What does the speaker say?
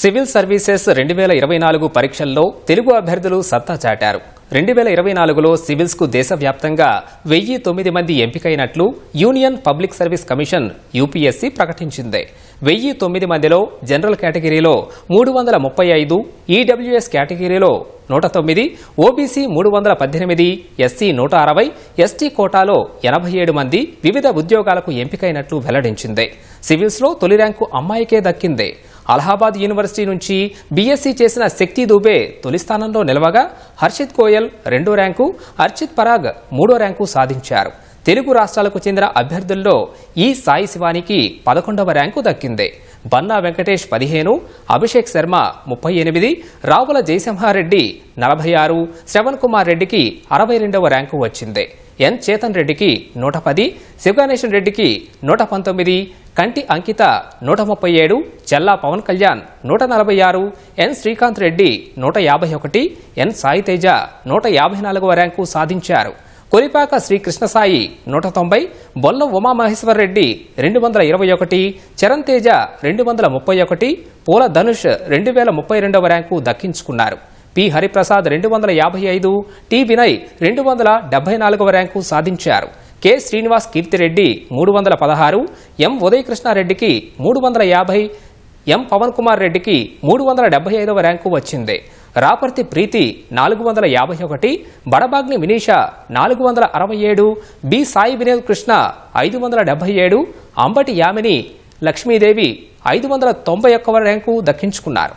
Civil services రెండు వేల ఇరవై నాలుగు పరీక్షల్లో తెలుగు అభ్యర్థులు సత్తా చాటారు. రెండు వేల ఇరవై నాలుగులో సివిల్స్కు దేశవ్యాప్తంగా వెయ్యి తొమ్మిది మంది ఎంపికైనట్లు Union Public Service Commission UPSC ప్రకటించింది. వెయ్యి తొమ్మిది మందిలో జనరల్ కేటగిరీలో మూడు వందల ముప్పై ఐదు ఈడబ్ల్యూఎస్ కేటగిరీలో నూట తొమ్మిది ఓబీసీ మూడు వందల పద్దెనిమిది ఎస్సీ నూట అరవై ఎస్టీ కోటాలో ఎనభై ఏడు మంది వివిధ ఉద్యోగాలకు ఎంపికైనట్లు వెల్లడించింది. సివిల్స్లో తొలి ర్యాంకు అమ్మాయికే దక్కింది. అలహాబాద్ యూనివర్సిటీ నుంచి బీఎస్సీ చేసిన శక్తి దూబే తొలి స్థానంలో నిలవగా హర్షిత్ కోయల్ రెండో ర్యాంకు అర్చిత్ పరాగ్ మూడో ర్యాంకు సాధించారు. తెలుగు రాష్ట్రాలకు చెందిన అభ్యర్థుల్లో ఈ సాయి శివానికి పదకొండవ ర్యాంకు దక్కింది. బన్నా వెంకటేష్ పదిహేను అభిషేక్ శర్మ ముప్పై ఎనిమిది రావుల జయసింహారెడ్డి నలభై ఆరు శ్రవణ్ కుమార్ రెడ్డికి అరవై రెండవ ర్యాంకు వచ్చింది. ఎన్. చేతన్ రెడ్డికి నూట పది శివగణేశన్ రెడ్డికి నూట పంతొమ్మిది కంటి అంకిత నూట ముప్పై ఏడు చెల్లా పవన్ కళ్యాణ్ నూట నలభై ఆరు ఎన్. శ్రీకాంత్ రెడ్డి నూట యాభై ఒకటి ఎన్. సాయి తేజ నూట యాభై నాలుగవ ర్యాంకు సాధించారు. కొలిపాక శ్రీకృష్ణసాయి నూట తొంభై బొల్ల ఉమామహేశ్వర్ రెడ్డి రెండు వందల ఇరవై ఒకటి చరణ్ తేజ రెండు వందల ముప్పై ఒకటి పూల ధనుష్ రెండు వేల ముప్పై రెండవ ర్యాంకు దక్కించుకున్నారు. పి హరిప్రసాద్ రెండు వందల యాభై ఐదు టి వినయ్ రెండు వందల డెబ్బై నాలుగవ ర్యాంకు సాధించారు. కె శ్రీనివాస్ కీర్తిరెడ్డి మూడు వందల పదహారు ఎం ఉదయకృష్ణారెడ్డికి మూడు వందల యాభై ఎం పవన్ కుమార్ రెడ్డికి మూడు వందల డెబ్బై ఐదవ ర్యాంకు వచ్చింది. రాపర్తి ప్రీతి నాలుగు వందల యాభై ఒకటి బడబాగ్ని వినీష నాలుగు వందల అరవై ఏడు బి సాయి వినోద్ కృష్ణ ఐదు వందల డెబ్బై ఏడు అంబటి యామిని లక్ష్మీదేవి ఐదు వందల తొంభై ఒక్కవ ర్యాంకు దక్కించుకున్నారు.